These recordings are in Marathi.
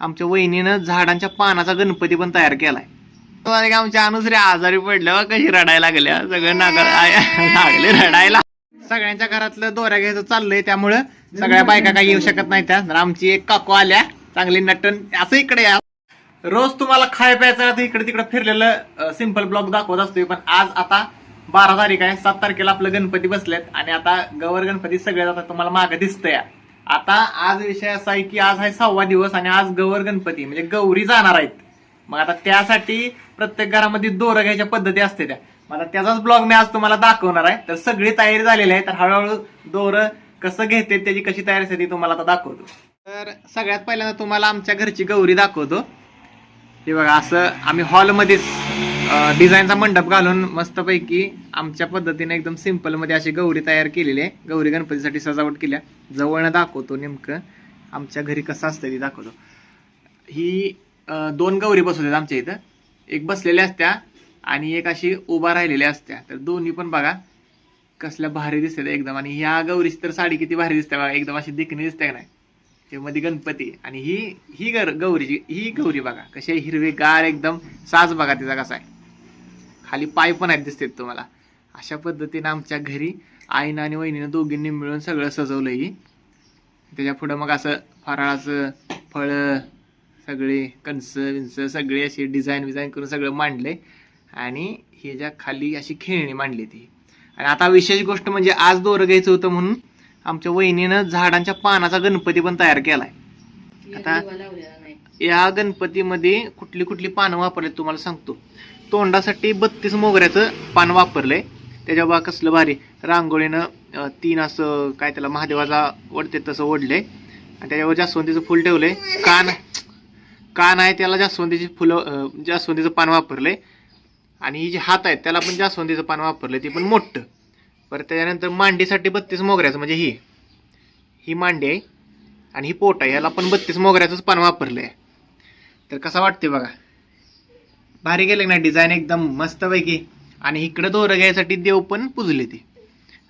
आमच्या वहिनीनं झाडांच्या पानाचा गणपती पण तयार केलाय. आमच्या अनुसरी आजारी पडल्या कशी रडायला लागल्या. सगळं नाग लागले रडायला. सगळ्यांच्या घरातलं दोऱ्या घ्यायचं चाललंय त्यामुळं सगळ्या बायका काही येऊ शकत नाही त्या आमची एक काकू आल्या चांगली नटन असं इकडे या. रोज तुम्हाला खाय प्यायचं तर इकडे तिकडे फिरलेलं सिंपल ब्लॉग दाखवत असतोय पण आज आता बारा तारीख आहे सात तारखेला आपलं गणपती बसलेत आणि आता गवर गणपती सगळे आता तुम्हाला मागं दिसतंय. आता आज विषय असा आहे की आज आहे सहावा दिवस आणि आज गवर गणपती म्हणजे गौरी जाणार आहेत. मग आता त्यासाठी प्रत्येक घरामध्ये दोरं घ्यायच्या पद्धती असते त्या. मग आता त्याचाच ब्लॉग मी आज तुम्हाला दाखवणार आहे. तर सगळी तयारी झालेली आहे तर हळूहळू दोरं कसं घेते त्याची कशी तयारी असते ती तुम्हाला आता दाखवतो. तर सगळ्यात पहिल्यांदा तुम्हाला आमच्या घरची गौरी दाखवतो. हे बघा असं आम्ही हॉलमध्येच डिझाईनचा मंडप घालून मस्तपैकी आमच्या पद्धतीने एकदम सिंपलमध्ये अशी गौरी तयार केलेली आहे. गौरी गणपतीसाठी सजावट केल्या जवळनं दाखवतो नेमकं. आमच्या घरी कसं असतं ते दाखवतो. ही दोन गौरी बसवतात आमच्या इथं. एक बसलेल्या असत्या आणि एक अशी उभा राहिलेल्या असत्या. तर दोन्ही पण बघा कसल्या भारी दिसतात एकदम. आणि ह्या गौरीची तर साडी किती भारी दिसते बघा. एकदम अशी दिखणी दिसते का नाही? ते मध्ये गणपती. आणि ही ही गर गौरीची ही गौरी बघा. कशी हिरवे हिरवेगार एकदम साज बघा तिचा कसा आहे. खाली पाय पण आहेत दिसतात तुम्हाला. अशा पद्धतीनं आमच्या घरी आईनं आणि वहिनीनं दोघींनी मिळून सगळं सजवलं ही. त्याच्या पुढं मग असं फराळाचं फळं सगळे कणस विंस सगळे असे डिझाईन विझाईन करून सगळं मांडले आणि ह्याच्या खाली अशी खेळणी मांडली ती आणि आता विशेष गोष्ट म्हणजे आज दोरं घ्यायचं होतं म्हणून आमच्या वहिनीनं झाडांच्या पानाचा गणपती पण तयार केलाय. आता या गणपतीमध्ये कुठली कुठली पानं वापरले तुम्हाला सांगतो. तोंडासाठी बत्तीस मोगऱ्याचं पान वापरलंय. त्याच्या बा कसलं भारी. रांगोळीनं तीन असं काय त्याला महादेवाचा ओढते तसं ओढलंय. आणि त्याच्यावर जास्वंदीचं फुल ठेवलंय. कान कान आहे त्याला जास्वंदीची फुलं जास्वंदीचं पान वापरलंय. आणि ही जी हात आहेत त्याला पण जास्वंदीचं पान वापरलंय. ते पण मोठं. परत त्याच्यानंतर मांडीसाठी बत्तीस मोगऱ्याचं म्हणजे ही. ही मांडी आहे. आणि ही पोट आहे. ह्याला पण बत्तीस मोगऱ्याचंच पान वापरलंय. तर कसं वाटते बघा? भारी गेलं ना डिझाईन एकदम मस्तपैकी. आणि इकडं दोरं घ्यायसाठी देव पण पुजले ती.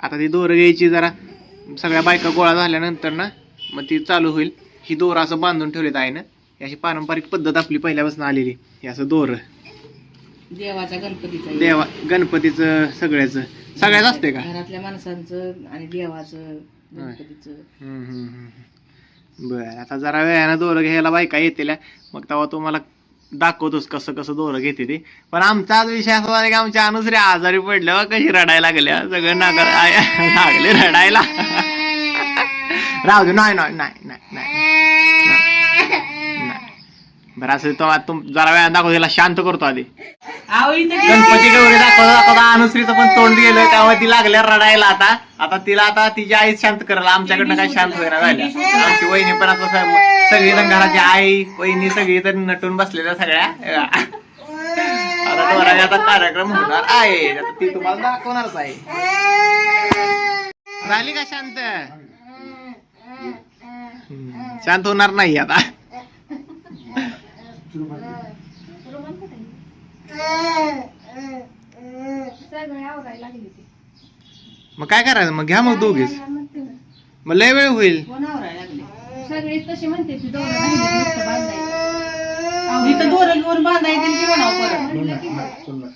आता ती दोरं घ्यायची जरा. सगळ्या बायका गोळा झाल्यानंतर ना मग ती चालू होईल. ही दोरं असं बांधून ठेवलेत आहे ना ही अशी पारंपरिक पद्धत आपली पहिल्यापासून आलेली. हे असं दोरं. देवाच्या गणपतीचं देवा गणपतीचं सगळ्याचं. सगळ्याच असते का? घरातल्या माणसांचं आणि देवाचं गणपतीचं. हम्म, हम्म, हम्म. बर आता जरा वेळानं दोरं घ्यायला बायका येतेल्या. मग तेव्हा तुम्हाला दाखवतोच कसं कसं दोरं घेते ते. पण आमचा आज विषय असा झाला की आमच्या अनुसरी आजारी पडल्यावर कशी रडायला लागल्या सगळं नाग लागले रडायला. राहू दे नाही नाही नाही नाही. बरं असं तो तुम जरा वेळा दाखवतो त्याला शांत करतो आधी. गणपती गौरी दाखवता दाखवता अनुश्रीचं पण तोंड गेलं त्यामुळे ती लागल्या रडायला आता. आता तिला आता तिची आई शांत करायला आमच्याकडनं काही शांत होईना झाल्या. आमची वहिनी पण आता सगळी जण घराची आई वहिनी सगळी तर नटून बसलेल्या सगळ्या. आता थोडा आता कार्यक्रम होणार आहे. आता ती तुम्हाला दाखवणारच आहे. झाली का शांत? हम्म, शांत होणार नाही आता. मग काय करायचं? मग घ्या मग दोघीच. मग लय वेळ होईल. कोणावर आहे लागले. सगळे तसे म्हणते ती दोरं राहिली नुसतं बांधायचं. इथं दोरं घेऊन बांधायचं की म्हणावं परत. म्हणलं की मग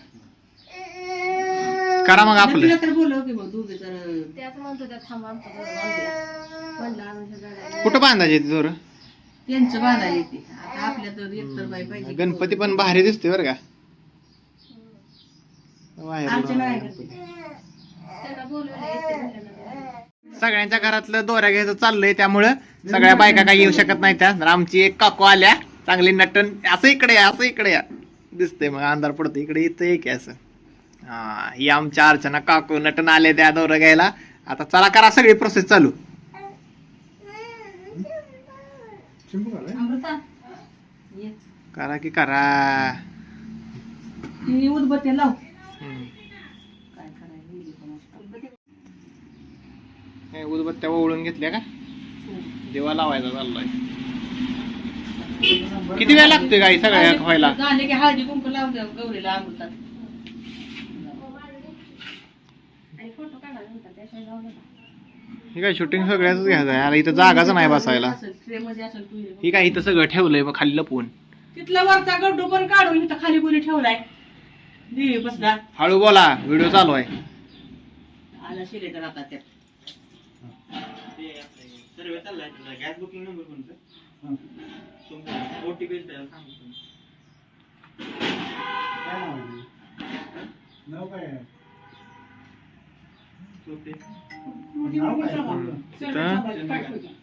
करा मग आपलं. तिला तर बोलव की मग दोघे जर त्याच म्हणतो त्या थांबा आमचं दोरं बांधूया. म्हणलं आणून सगळं कुठं बांधायचे ते दोरं? त्यांचं बांधायला येते. आता आपल्या तर एक तर बाई पाहिजे. गणपती पण भारी दिसते बरं का. बाहेर आमच्या नाही गणपती. त्यांना बोलवलं येते म्हणलं सगळ्यांच्या घरातलं दोऱ्या घ्यायचं चाललंय त्यामुळं सगळ्या बायका काही येऊ शकत नाही त्या तर आमची एक काकू आल्या चांगली नटन असं इकडे या असं इकडे या. दिसतंय मग अंधार पडतो इकडे इथं एक आहे असं. हा ही आमच्या अर्चना काकू नटन आले त्या दोरं घ्यायला. आता चला करा सगळी प्रोसेस चालू. करा की करा. उदबत्ती लाव हम्म. काय करायचं गेली कोणाची. हे उदबत्त्या ओळून घेतल्या का? देवा लावायचा चाललाय. किती वेळ लागतोय गाई सगळ्या व्हायला? झाले की हळदी कुंकू लावून द्या गौरीला? हे काय शूटिंग सगळ्याच घ्यायचं आहे. अरे इथं जागाच नाही बसायला. ही काय इथं सगळं ठेवलंय मग खाली लपवून तिथला वरचा गड्डू पण काढून इथं खाली कोणी ठेवलाय. देवी बसला. हळू बोला व्हिडिओ चालू आहे. आला आता त्यात. सर्वे चाललाय तुमचा गॅस बुकिंग नंबर कोणता? तुमचा ओ टी पी सांगतो. काय नाव आहे? नाव काय ओटीपी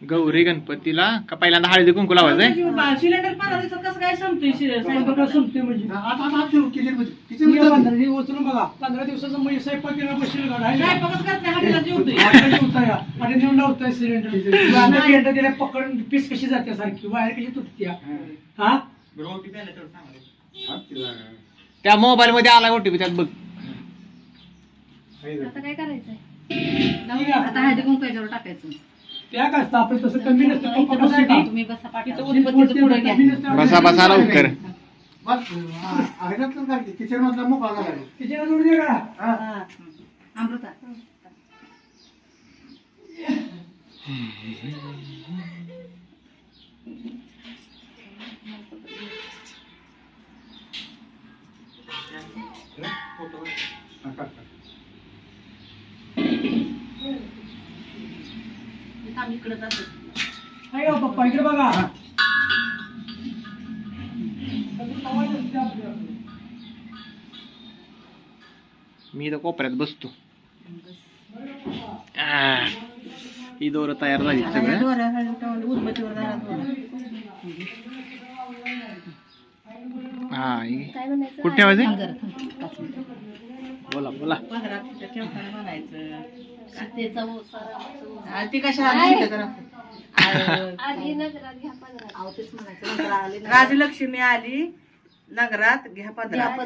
गौरी गणपतीला का पहिल्यांदा हळदी कुंकू लावायचंय? सिलेंडर पंधरा दिवसात कसं काय संपतोय पंधरा संपते म्हणजे. उचलून बघा. दिवसाचं म्हणजे स्वयंपाक केला स्वयंपाकच करत नाही. आणि नेऊन लावताय सिलेंडर. सिलेंडर दिल्या पकडून पीस कशी जाते सारखी? बाहेर कशी तुटत्या? हा. त्या मोबाईल मध्ये आला ओटीपी त्यात बघ. आता काय करायचंय? आता हळदी टाकायचं. त्या काय असतं आपलं तसं कमी नसतं. का? तुम्ही बसा पाठीचं उदबत्तीचं पुढं घ्या. कमी नसतं. बसा बसा लवकर. बस, हा, किचन मधला मोकळा झाला का? हा. हा. अमृता. का पप्पा इकडे बघा. मी इथं कोपऱ्यात बसतो. आ, ही दोर तयार झाली सगळं. उदबत्तीवर. हा ही- काय म्हणायचं कुठे ठेवायचे थांब जरा, थांब. पाच मिनिटं. बोला बोला ठेवताना म्हणायचं. सीतेचा ओसारा, ती कशा आली इथं जरा? आ, आधी नगरात घ्या पदरात. अहो, तेच म्हणायचं. नंतर आली ना. राजलक्ष्मी आली नगरात घ्या पदरात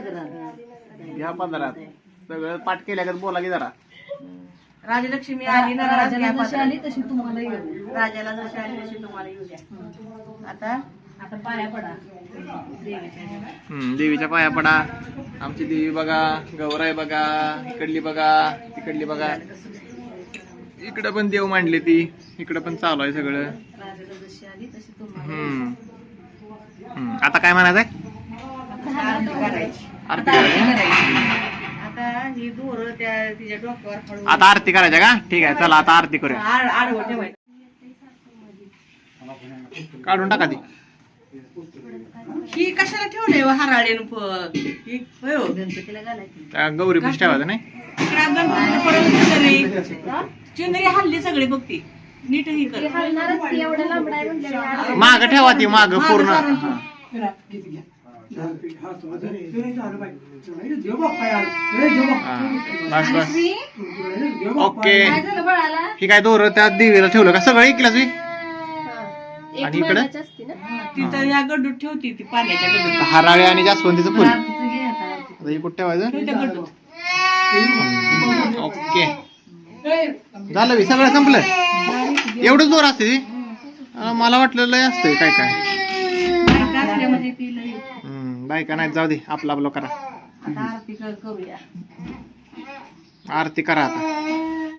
घ्या पंधरात सगळं पाठ केल्यागत बोला की जरा. राजलक्ष्मी आली नगरात घ्या पदरात तशी तुम्हाला येऊ राजाला जशी आली तशी तुम्हाला येऊ द्या. आता? आता पाया पडा. देवीच्या हम्म, देवीच्या पाया पडा. आमची देवी बघा गौराई बघा इकडली बघा तिकडली बघा. इकडं पण देव मांडले ती. इकडं पण चालू आहे सगळं. राजाला जशी आली तशी तुम्हाला हम्म. हम्म, आता काय म्हणायचंय? आरती करायची. आरती आता आरती करायची. करायची आता ही दोर त्या तिच्या डोक्यावर हळू आता आरती करायच्या का? ठीक आहे चला आता आरती करूया. आड- आडवं ठेवायचं. काढून टाका ती. ही कशाला ठेवलंय हराळे ही होय हो. गणपतीला घालायची त्या गौरी पीस ठेवायचं नाही? इकडं गणपतीला चिंदरी हल्ली सगळी बघती. नीट ही. कर माग ठेवा ती माग पूर्ण. हा. हा. हा, बस बस. ओके. काय झालं बाळाला? ही काय दोर त्या देवीला ठेवलं का? सगळं ऐकलं तुम्ही आणि इकडं? महिन्याची असते ना? तिथं या गड्डूत ठेवती ती पाण्याच्या गड्डूत. हराळे आणि जास्वंदीचं फुल. आता. आता हे कुठं ठेवायचं? ओके. झालं बी, सगळं संपलं एवढंच दोर असते ती? मला वाटलं लय असतंय काय काय? बायका म्हणजे नाही जाऊ दे आपलं आपलं करा. आरती करा आता.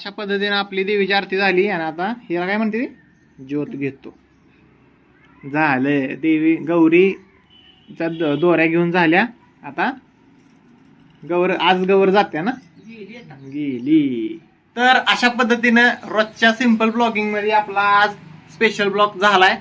अशा पद्धतीने आपली देवीची आरती झाली आणि आता हिला काय म्हणते ती? ज्योत घेतो. झालंय. देवी गौरीच्या द- दोऱ्या घेऊन झाल्या. आता गौर आज गौर जाते ना? गेली. तर अशा पद्धतीनं रोजच्या सिंपल ब्लॉगिंगमध्ये आपला आज स्पेशल ब्लॉग झालाय.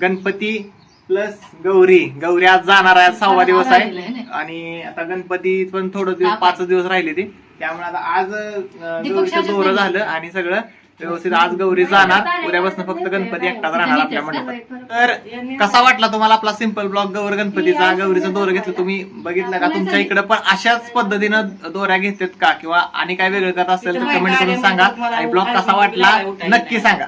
गणपती प्लस गौरी. गौरी आज जाणार आहे सहावा दिवस आहे. आणि आता गणपती पण थोडं दिवस पाच दिवस राहिले ते. त्यामुळे आता आज अं, गौरीचं दोरं झालं आणि सगळं व्यवस्थित आज गौरी जाणार. उद्यापासून फक्त गणपती एकटाच राहणार आपल्या मंडपात तर कसा वाटला तुम्हाला आपला सिंपल ब्लॉग गौर गणपतीचा? गौरीचा दोरं घेतलं. तुम्ही बघितलं का? तुमच्या इकडे पण अशाच पद्धतीनं दोऱ्या घेतात का? किंवा आणि काय वेगळं करत असेल तर कमेंट करून सांगा. आणि ब्लॉग कसा वाटला नक्की सांगा.